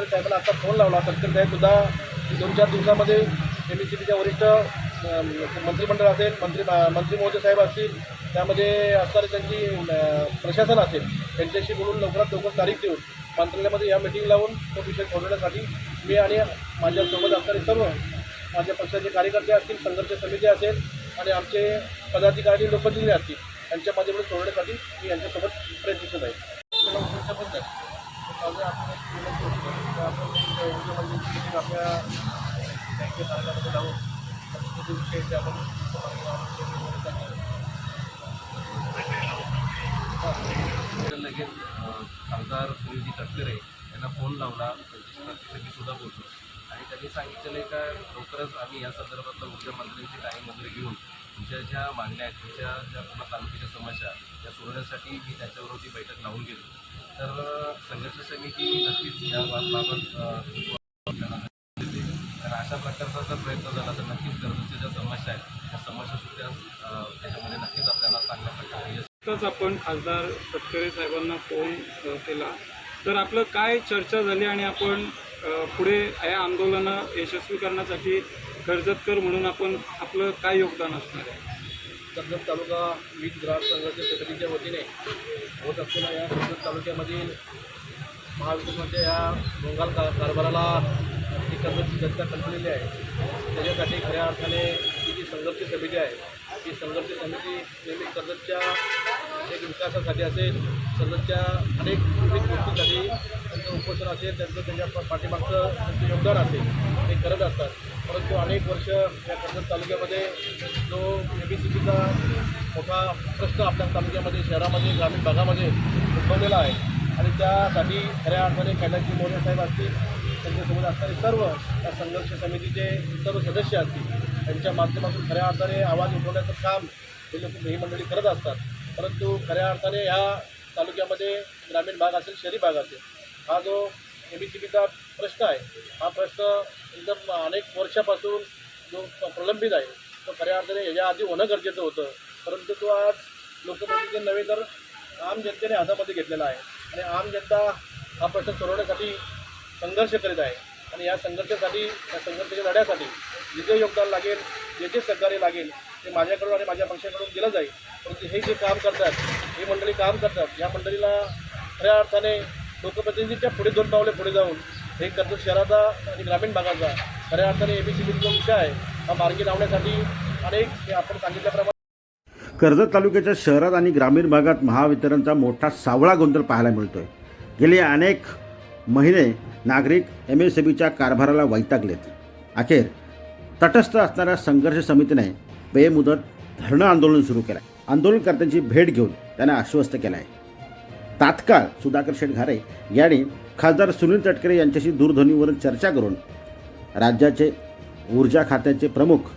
तटकरे साहेबांना आता फोन लावला. तटकरे साहेबसुद्धा दोन चार दिवसामध्ये एम एस सी बीच्या वरिष्ठ मंत्रिमंडळ असेल मंत्री मंत्री महोदय साहेब असतील त्यामध्ये असणारे त्यांची प्रशासन असेल त्यांच्याशी बोलून लवकरात लवकर तारीख देऊन मंत्रालयामध्ये या मिटिंग लावून तो विषय सोडवण्यासाठी मी आणि माझ्यासोबत असणारे सर्व माझ्या पक्षाचे कार्यकर्ते असतील संघर्ष समिती असेल आणि आमचे पदाधिकारी लोकप्रतिनिधी असतील यांच्या माध्यमातून सोडवण्यासाठी मी यांच्यासोबत प्रयत्नशील आहे. आपण एक विनंती आपण आपल्या बँकेत कार्यालयामध्ये लावून संस्कृती विषयी आपण लगेच खासदार सुनीलजी तटकरे यांना फोन लावला. त्यांच्याशी सुद्धा बोलतो आणि त्यांनी सांगितलेलं का लवकरच आम्ही या संदर्भातलं मुख्यमंत्र्यांची टाईम वगैरे घेऊन तुमच्या ज्या मागण्या आहेत तुमच्या ज्या पूर्ण तालुक्याच्या समस्या त्या सोडवण्यासाठी मी त्याच्याबरोबर ती बैठक लावून गेलो. तर संघर्ष समिती नक्कीच या बाबत अशा प्रकारचा जर प्रयत्न झाला तर नक्कीच गरजेच्या ज्या समस्या आहेत त्या समस्या सुद्धा त्याच्यामध्ये नक्कीच आपल्याला चांगल्या प्रकारे आपण खासदार तटकरे साहेबांना फोन केला. तर आपलं काय चर्चा झाली आणि आपण पुढे या आंदोलनं यशस्वी करण्यासाठी कर्जतकर म्हणून आपण आपलं काय योगदान असणार आहे? कर्जत तालुका वीज ग्राहक संघर्ष समितीच्या वतीने असलेल्या या कर्जत तालुक्यामधील महावितरणच्या या भोंगाल का कारभाराला जी कर्जतची जनता कंपलेली आहे. त्याच्यासाठी खऱ्या अर्थाने ही जी संघर्ष समिती आहे ही संघर्ष समिती नेहमी कर्जतच्या एक विकासासाठी असेल कर्जतच्या अनेक विविध गोष्टींसाठी त्यांचं उपोषण असेल त्यांचं त्यांच्या पाठीमागचं त्यांचं योगदान असेल ते करत असतात. परंतु अनेक वर्ष या कर्जत तालुक्यामध्ये जो एबीसीचा मोठा प्रश्न आपल्या तालुक्यामध्ये शहरामध्ये ग्रामीण भागामध्ये उद्भवलेला आहे. आणि त्यासाठी खऱ्या अर्थाने कैलासजी मोरे साहेब असतील त्यांच्यासोबत असणारे सर्व या संघर्ष समितीचे सर्व सदस्य असतील त्यांच्या माध्यमातून खऱ्या अर्थाने आवाज उठवण्याचं काम हे लोक ही मंडळी करत असतात. परंतु खऱ्या अर्थाने ह्या तालुक्यामध्ये ग्रामीण भाग असेल शहरी भाग असेल हा जो एम बी सी बीचा प्रश्न आहे हा प्रश्न एकदम अनेक वर्षापासून जो प्रलंबित आहे तो खऱ्या अर्थाने याच्या आधी होणं गरजेचं होतं. परंतु तो आज लोकप्रतिनिधी नव्हे तर आम जनतेने हातामध्ये घेतलेला आहे. आणि आम जनता हा प्रश्न सोडवण्यासाठी संघर्ष करीत आहे. आणि या संघर्षासाठी या संघर्षाच्या लढ्यासाठी जे जे योगदान लागेल जे जे सहकार्य लागेल ते माझ्याकडून आणि माझ्या पक्षाकडून दिलं जाईल. परंतु हे जे काम करतात हे मंडळी काम करतात या मंडळीला खऱ्या अर्थाने लोकप्रतिनिधीच्या पुढे दोन पावले पुढे जाऊन हे कर्ज शहराचा आणि ग्रामीण भागाचा खऱ्या अर्थाने ए बी सी जो विषय आहे हा मार्गी लावण्यासाठी अनेक हे आपण सांगितल्याप्रमाणे कर्जत तालुक्याच्या शहरात आणि ग्रामीण भागात महावितरणचा मोठा सावळा गोंधळ पाहायला मिळतोय. गेले अनेक महिने नागरिक एम एस बीच्या कारभाराला वैतागलेत. अखेर तटस्थ असणाऱ्या संघर्ष समितीने बेमुदत धरणं आंदोलन सुरू केलं आहे आंदोलनकर्त्यांची भेट घेऊन त्यांना आश्वस्त केलं आहे तात्काळ सुधाकर शेटघारे यांनी खासदार सुनील तटकरे यांच्याशी दूरध्वनीवरून चर्चा करून राज्याचे ऊर्जा खात्याचे प्रमुख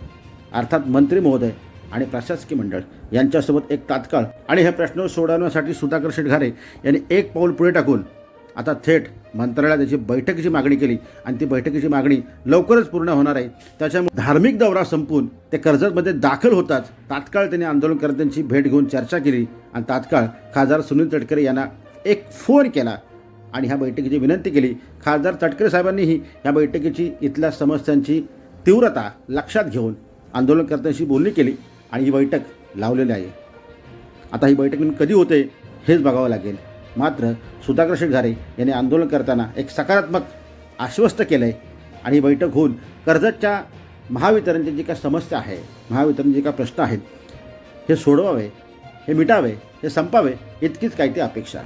अर्थात मंत्री महोदय आणि प्रशासकीय मंडळ यांच्यासोबत एक तात्काळ आणि हे प्रश्न सोडवण्यासाठी सुधाकर शेटघारे यांनी एक पाऊल पुढे टाकून आता थेट मंत्रालयात त्याची बैठकीची मागणी केली आणि ती बैठकीची मागणी लवकरच पूर्ण होणार आहे. त्याच्यामुळे धार्मिक दौरा संपून ते कर्जतमध्ये दाखल होताच तात्काळ त्यांनी आंदोलनकर्त्यांची भेट घेऊन चर्चा केली आणि तात्काळ खासदार सुनील तटकरे यांना एक फोन केला आणि ह्या बैठकीची विनंती केली. खासदार तटकरे साहेबांनीही ह्या बैठकीची इथल्या समस्यांची तीव्रता लक्षात घेऊन आंदोलनकर्त्यांशी बोलणी केली. आणि ही बैठक लावलेली आहे. आता ही बैठक कधी होते हेच बघावं लागेल. मात्र सुधाकर शेटघारे यांनी आंदोलन करताना एक सकारात्मक आश्वस्त केलं आहे आणि ही बैठक होऊन कर्जतच्या महावितरणची जी काय समस्या आहे महावितरणचे जे काय प्रश्न आहेत हे सोडवावे हे मिटावे हे संपावे इतकीच काही ती अपेक्षा